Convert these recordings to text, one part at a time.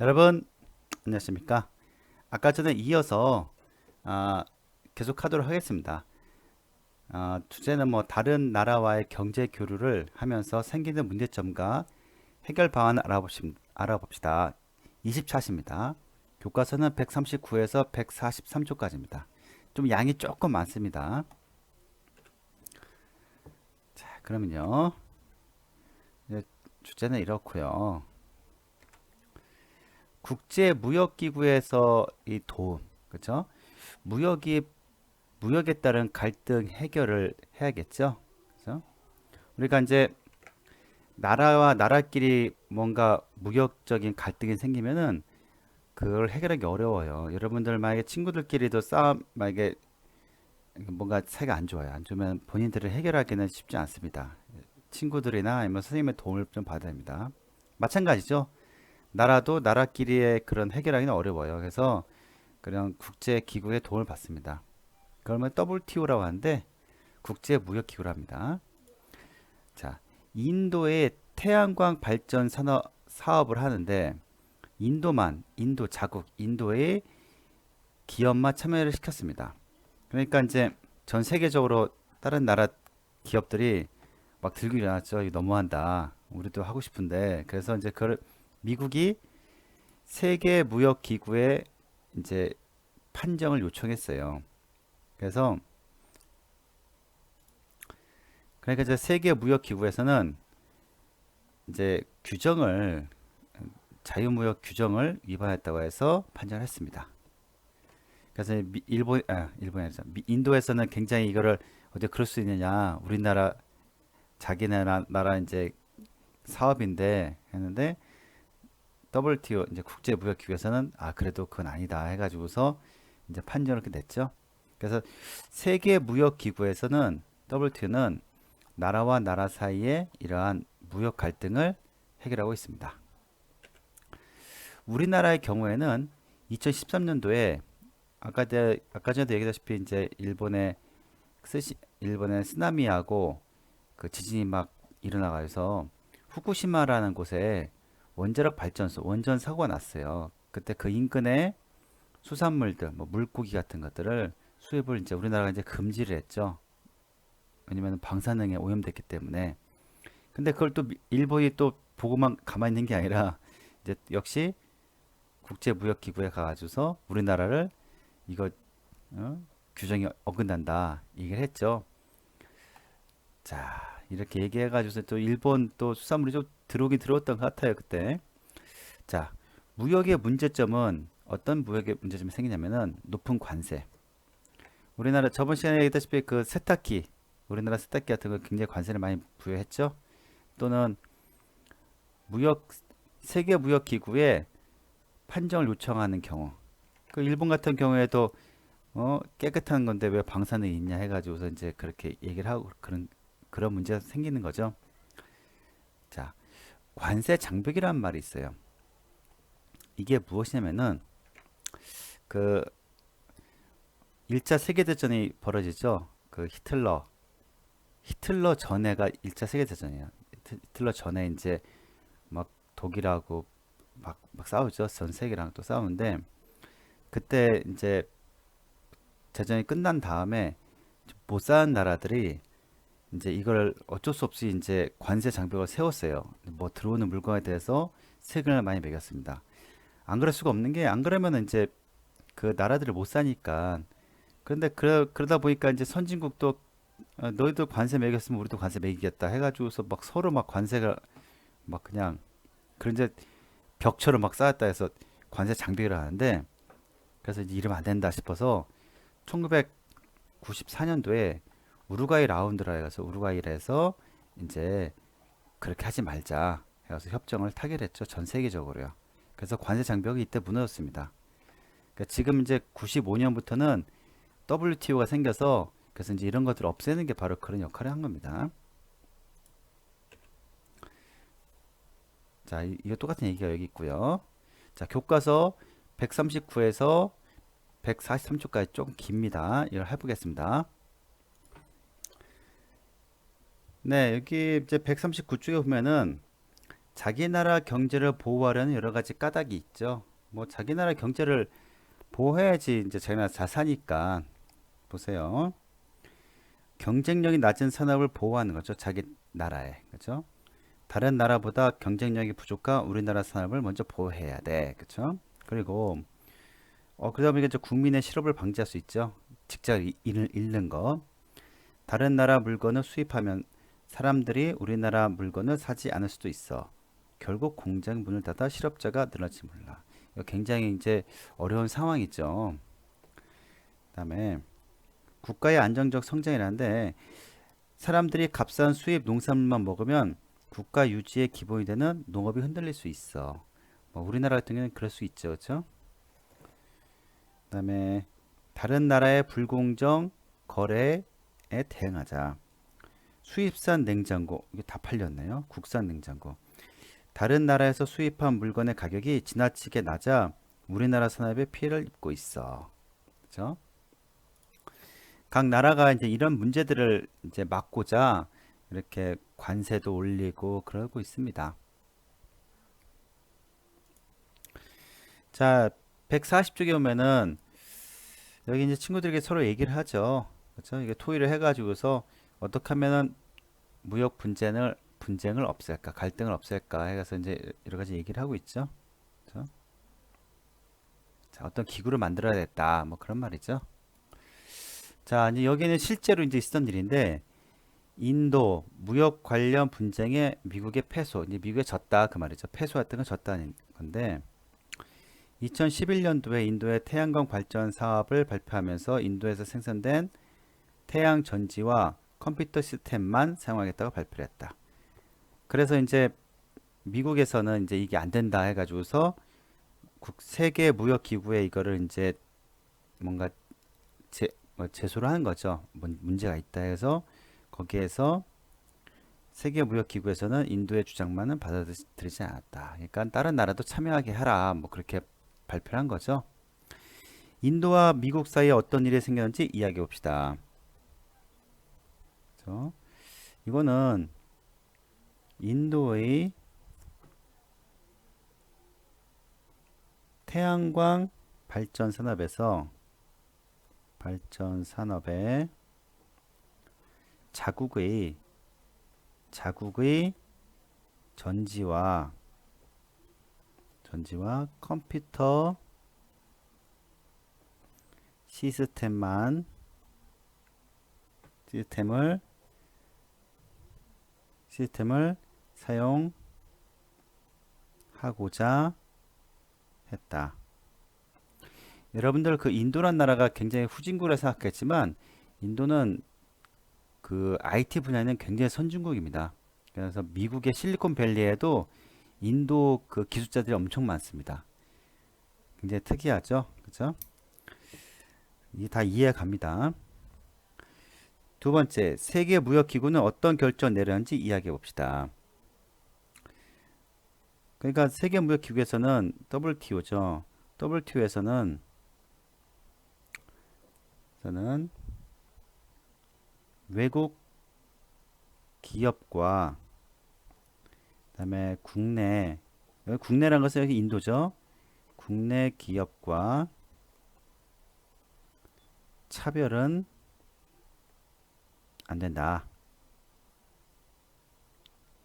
여러분 안녕하십니까? 아까 전에 이어서 아, 계속 하도록 하겠습니다. 아, 주제는 뭐 다른 나라와의 경제 교류를 하면서 생기는 문제점과 해결 방안을 알아봅시, 알아봅시다. 20차시입니다. 교과서는 139에서 143쪽까지입니다. 좀 양이 조금 많습니다. 자 그러면요. 이제 주제는 이렇고요 국제무역기구에서 이 도움, 그렇죠? 무역이 무역에 따른 갈등 해결을 해야겠죠. 그렇죠? 우리가 이제 나라와 나라끼리 뭔가 무역적인 갈등이 생기면은 그걸 해결하기 어려워요. 여러분들 만약에 친구들끼리도 싸움 만약에 뭔가 사이가 안 좋아요. 안 좋으면 본인들을 해결하기는 쉽지 않습니다. 친구들이나 아니면 선생님의 도움을 좀 받아야 합니다. 마찬가지죠. 나라도 나라끼리의 그런 해결하기는 어려워요. 그래서 그런 국제 기구의 도움을 받습니다. 그러면 WTO라고 하는데 국제 무역 기구랍니다. 자, 인도의 태양광 발전 산업 사업을 하는데 인도만 인도 자국 인도의 기업만 참여를 시켰습니다. 그러니까 이제 전 세계적으로 다른 나라 기업들이 막 들고 일어났죠. 이거 너무한다. 우리도 하고 싶은데 그래서 이제 그걸 미국이 세계 무역 기구에 이제 판정을 요청했어요. 그래서 그러니까 이제 세계 무역 기구에서는 이제 규정을 자유무역 규정을 위반했다고 해서 판정했습니다. 그래서 미, 일본 아 일본이 아니죠. 미, 인도에서는 굉장히 이거를 어떻게 그럴 수 있느냐 우리나라 자기네 나라 이제 사업인데 했는데 WTO 이제 국제 무역 기구에서는 아 그래도 그건 아니다 해 가지고서 이제 판정을 이렇게 냈죠. 그래서 세계 무역 기구에서는 WTO는 나라와 나라 사이에 이러한 무역 갈등을 해결하고 있습니다. 우리나라의 경우에는 2013년도에 아까 제, 아까 전에도 얘기했다시피 이제 일본의 스시, 일본의 쓰나미하고 그 지진이 막 일어나가서 후쿠시마라는 곳에 원자력 발전소 원전 사고가 났어요. 그때 그 인근에 수산물들, 뭐 물고기 같은 것들을 수입을 이제 우리나라가 이제 금지를 했죠. 왜냐면 방사능에 오염됐기 때문에. 근데 그걸 또 일본이 또 보고만 가만히 있는 게 아니라 이제 역시 국제무역기구에 가가지고서 우리나라를 이거 어? 규정이 어긋난다 얘기를 했죠. 자 이렇게 얘기해가지고서 또 일본 또 수산물이 좀 들어오긴 들어왔던 것 같아요 그때. 자 무역의 문제점은 어떤 무역의 문제점이 생기냐면은 높은 관세. 우리나라 저번 시간에 얘기했다시피 그 세탁기 우리나라 세탁기 같은 거 굉장히 관세를 많이 부여했죠. 또는 무역 세계 무역 기구에 판정을 요청하는 경우. 그 일본 같은 경우에도 어 깨끗한 건데 왜 방사능이 있냐 해가지고서 이제 그렇게 얘기를 하고 그런 그런 문제가 생기는 거죠. 자, 관세 장벽이라는 말이 있어요. 이게 무엇이냐면은 그 1차 세계대전이 벌어지죠. 그 히틀러 히틀러 전에가 1차 세계대전이에요. 히틀러 전에 이제 막 독일하고 막, 막 싸우죠. 전 세계랑 또 싸우는데 그때 이제 대전이 끝난 다음에 못 사는 나라들이 이제 이걸 어쩔 수 없이 이제 관세 장벽을 세웠어요. 뭐 들어오는 물건에 대해서 세금을 많이 매겼습니다. 안 그럴 수가 없는 게 안 그러면 이제 그 나라들을 못 사니까 그런데 그러, 그러다 보니까 이제 선진국도 어, 너희도 관세 매겼으면 우리도 관세 매기겠다 해가지고서 막 서로 막 관세가 막 그냥 그런 이제 벽처럼 막 쌓았다 해서 관세 장벽을 하는데 그래서 이제 이러면 안 된다 싶어서 1994년도에 우루과이 라운드라 해서 우루과이에서 이제 그렇게 하지 말자 해서 협정을 타결했죠 전 세계적으로요. 그래서 관세 장벽이 이때 무너졌습니다. 그러니까 지금 이제 95년부터는 WTO가 생겨서 그래서 이제 이런 것들을 없애는 게 바로 그런 역할을 한 겁니다. 자, 이, 거 똑같은 얘기가 여기 있고요. 자, 교과서 139에서 143초까지 조금 깁니다. 이걸 해보겠습니다. 네, 여기 이제 139쪽에 보면은 자기 나라 경제를 보호하려는 여러 가지 까닭이 있죠. 뭐 자기 나라 경제를 보호해야지 이제 자기 나라 잘 사니까 보세요. 경쟁력이 낮은 산업을 보호하는 거죠. 자기 나라에. 그죠? 다른 나라보다 경쟁력이 부족한 우리나라 산업을 먼저 보호해야 돼. 그죠? 그리고 어 보니까 이제 국민의 실업을 방지할 수 있죠. 직장 일을 잃는 거. 다른 나라 물건을 수입하면 사람들이 우리나라 물건을 사지 않을 수도 있어. 결국 공장 문을 닫아 실업자가 늘어날지 몰라. 굉장히 이제 어려운 상황이죠. 그다음에 국가의 안정적 성장이라는데 사람들이 값싼 수입 농산물만 먹으면 국가 유지의 기본이 되는 농업이 흔들릴 수 있어. 뭐 우리나라 같은 경우는 그럴 수 있죠, 그렇죠? 그다음에 다른 나라의 불공정 거래에 대응하자. 수입산 냉장고 이게 다 팔렸네요. 국산 냉장고. 다른 나라에서 수입한 물건의 가격이 지나치게 낮아 우리나라 산업에 피해를 입고 있어. 그렇죠? 각 나라가 이제 이런 문제들을 이제 막고자 이렇게 관세도 올리고 그러고 있습니다. 자, 140쪽에 오면은 여기 이제 친구들에게 서로 얘기를 하죠. 그렇죠? 이게 토의를 해가지고서 어떻게 하면은 무역 분쟁을 분쟁을 없앨까, 갈등을 없앨까 해서 이제 여러 가지 얘기를 하고 있죠. 그렇죠? 자, 어떤 기구를 만들어야겠다, 뭐 그런 말이죠. 자, 이제 여기는 실제로 이제 있었던 일인데 인도 무역 관련 분쟁에 미국의 패소, 이제 미국에 졌다 그 말이죠. 패소했던 건 졌다는 건데 2011년도에 인도의 태양광 발전 사업을 발표하면서 인도에서 생산된 태양 전지와 컴퓨터 시스템만 사용하겠다고 발표를 했다. 그래서 이제 미국에서는 이제 이게 안 된다 해가지고서 국 세계 무역 기구에 이거를 이제 뭔가 제, 뭐 제소를 하는 거죠. 문- 문제가 있다 해서 거기에서 세계 무역 기구에서는 인도의 주장만은 받아들이지 않았다. 그러니까 다른 나라도 참여하게 하라. 뭐 그렇게 발표를 한 거죠. 인도와 미국 사이에 어떤 일이 생겼는지 이야기해 봅시다. 그죠? 이거는 인도의 태양광 발전 산업에서 발전 산업의 자국의 자국의 전지와 전지와 컴퓨터 시스템만 시스템을 시스템을 사용하고자 했다. 여러분들 그 인도란 나라가 굉장히 후진국이라 생각했지만 인도는 그 IT 분야는 굉장히 선진국입니다. 그래서 미국의 실리콘밸리에도 인도 그 기술자들이 엄청 많습니다. 굉장히 특이하죠, 그렇죠? 이게 다 이해 갑니다. 두 번째, 세계 무역 기구는 어떤 결정 내렸는지 이야기해 봅시다. 그러니까 세계 무역 기구에서는 WTO죠. WTO에서는 저는 외국 기업과 그다음에 국내 국내란 것은 여기 인도죠. 국내 기업과 차별은 안 된다.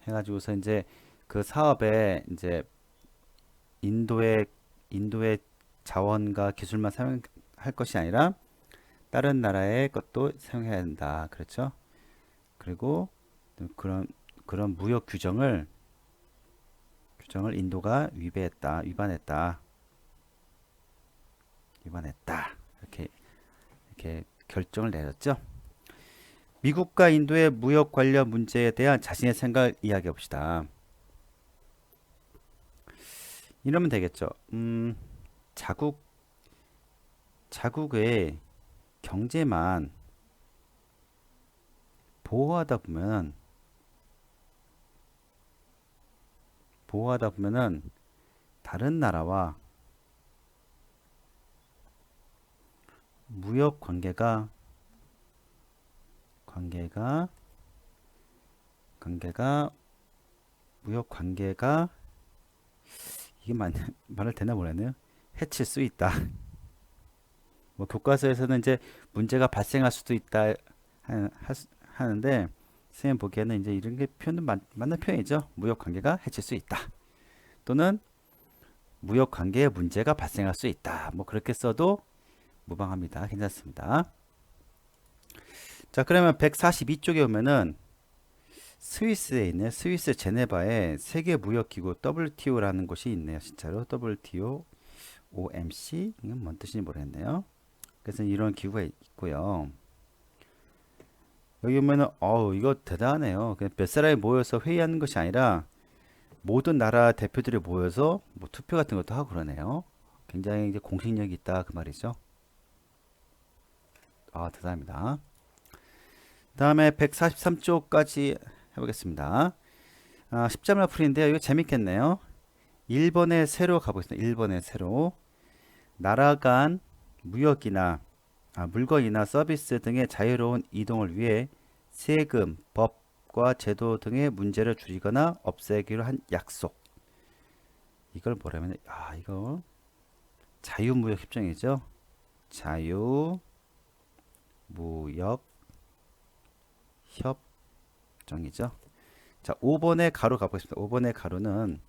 해가지고서 이제 그 사업에 이제 인도의 인도의 자원과 기술만 사용할 것이 아니라 다른 나라의 것도 사용해야 된다. 그렇죠? 그리고 그런 그런 무역 규정을 규정을 인도가 위배했다, 위반했다, 위반했다. 이렇게 이렇게 결정을 내렸죠. 미국과 인도의 무역 관련 문제에 대한 자신의 생각을 이야기해 봅시다. 이러면 되겠죠. 음, 자국 자국의 경제만 보호하다 보면 보호하다 보면은 다른 나라와 무역 관계가 관계가 관계가 무역 관계가 이게 말, 말을 되나 모르겠네요. 해칠 수 있다. 뭐 교과서에서는 이제 문제가 발생할 수도 있다 하, 하, 하는데 선생님 보기에는 이제 이런 게 표현은 맞, 맞는 표현이죠. 무역 관계가 해칠 수 있다. 또는 무역 관계에 문제가 발생할 수 있다. 뭐 그렇게 써도 무방합니다. 괜찮습니다. 자, 그러면 142쪽에 오면은 스위스에 있는 스위스 제네바에 세계 무역 기구 WTO라는 곳이 있네요. 진짜로 WTO OMC 이건 뭔 뜻인지 모르겠네요. 그래서 이런 기구가 있고요. 여기 보면은 어우 이거 대단하네요. 그냥 몇 사람이 모여서 회의하는 것이 아니라 모든 나라 대표들이 모여서 뭐 투표 같은 것도 하고 그러네요. 굉장히 이제 공신력이 있다 그 말이죠. 아 대단합니다. 다음에 143쪽까지 해보겠습니다. 아, 10점을 풀인데요. 이거 재밌겠네요. 1번의 세로 가보겠습니다. 1번의 세로. 나라 간 무역이나 아, 물건이나 서비스 등의 자유로운 이동을 위해 세금, 법과 제도 등의 문제를 줄이거나 없애기로 한 약속. 이걸 뭐라면 아, 이거 자유무역 협정이죠. 자유 무역 협정이죠. 자, 5번의 가로 가보겠습니다. 5번의 가로는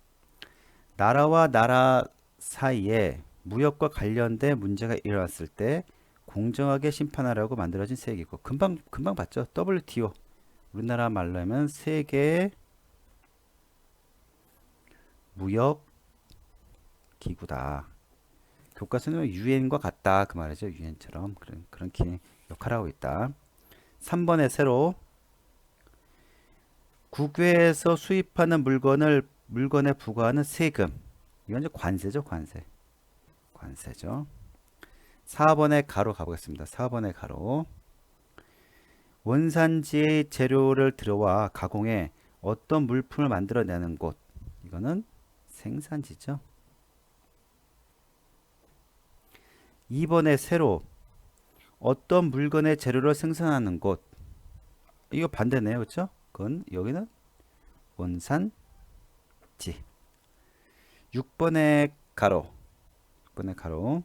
나라와 나라 사이에 무역과 관련된 문제가 일어났을 때 공정하게 심판하려고 만들어진 세계고 금방 금방 봤죠. WTO 우리나라 말로 하면 세계 무역 기구다. 교과서는 유엔과 같다 그 말이죠. 유엔처럼 그런 그런 기 역할을 하고 있다. 3번에 새로 국외에서 수입하는 물건을 물건에 부과하는 세금. 이건 이제 관세죠, 관세. 관세죠. 4번의 가로 가보겠습니다. 4번의 가로. 원산지의 재료를 들여와 가공해 어떤 물품을 만들어내는 곳. 이거는 생산지죠. 2번의 세로. 어떤 물건의 재료를 생산하는 곳. 이거 반대네요. 그렇죠? 그건 여기는 원산지. 6번의 가로. 6번의 가로.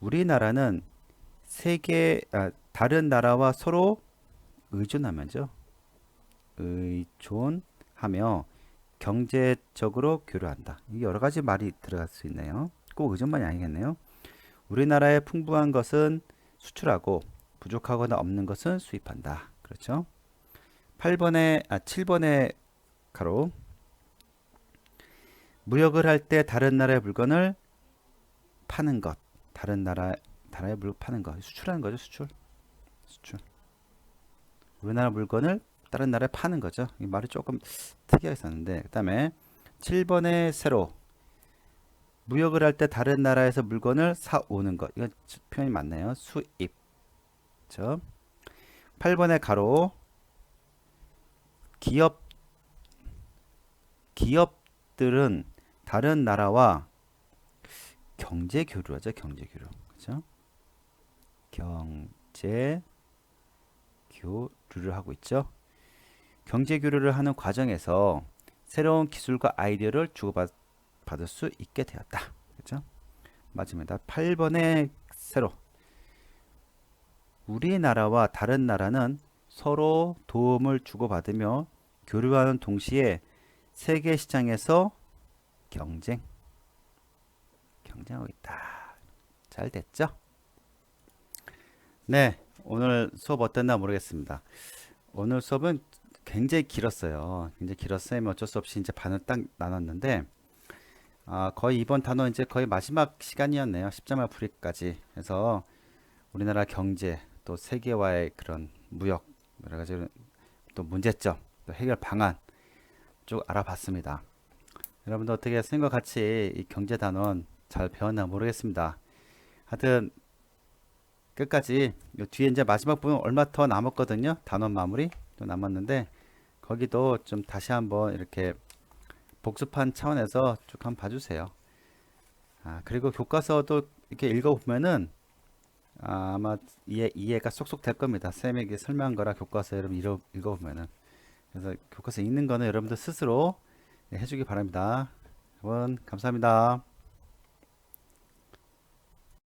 우리나라는 세계 아, 다른 나라와 서로 의존하면죠. 의존하며 경제적으로 교류한다. 여러 가지 말이 들어갈 수 있네요. 꼭 의존만이 아니겠네요. 우리나라에 풍부한 것은 수출하고 부족하거나 없는 것은 수입한다. 그렇죠? 8번에 아 7번에 가로. 무역을 할 때 다른 나라의 물건을 파는 것. 다른 나라 나라의 물건 파는 것. 수출하는 거죠 수출. 수출. 우리나라 물건을 다른 나라에 파는 거죠. 이 말이 조금 특이하게 썼는데 그 다음에 7번에 세로. 무역을 할 때 다른 나라에서 물건을 사 오는 것. 이건 표현이 맞네요. 수입. 죠 8번에 가로 기업 기업들은 다른 나라와 경제 교류하죠. 경제 교류. 그죠? 경제 교류를 하고 있죠. 경제 교류를 하는 과정에서 새로운 기술과 아이디어를 주고받을 수 있게 되었다. 그죠? 맞습니다. 8번의 세로 우리나라와 다른 나라는 서로 도움을 주고받으며 교류하는 동시에 세계 시장에서 경쟁 경쟁하고 있다. 잘 됐죠? 네, 오늘 수업 어땠나 모르겠습니다. 오늘 수업은 굉장히 길었어요. 굉장히 길었어요. 어쩔 수 없이 이제 반을 딱 나눴는데 아, 거의 이번 단어 이제 거의 마지막 시간이었네요. 10점을 풀이까지. 그래서 우리나라 경제 또 세계와의 그런 무역 여러 가지 또 문제점, 또 해결 방안 쭉 알아봤습니다. 여러분도 어떻게 선생님과 같이 이 경제 단원 잘 배웠나 모르겠습니다. 하여튼 끝까지 요 뒤에 이제 마지막 부분 얼마 더 남았거든요. 단원 마무리 또 남았는데 거기도 좀 다시 한번 이렇게 복습한 차원에서 쭉 한번 봐주세요. 아 그리고 교과서도 이렇게 읽어보면은 아, 마 이해, 이해가 쏙쏙 될 겁니다. 쌤에게 설명한 거라 교과서 여러분 읽어, 읽어보면은. 그래서 교과서 읽는 거는 여러분들 스스로 네, 해주기 바랍니다. 여러분 감사합니다.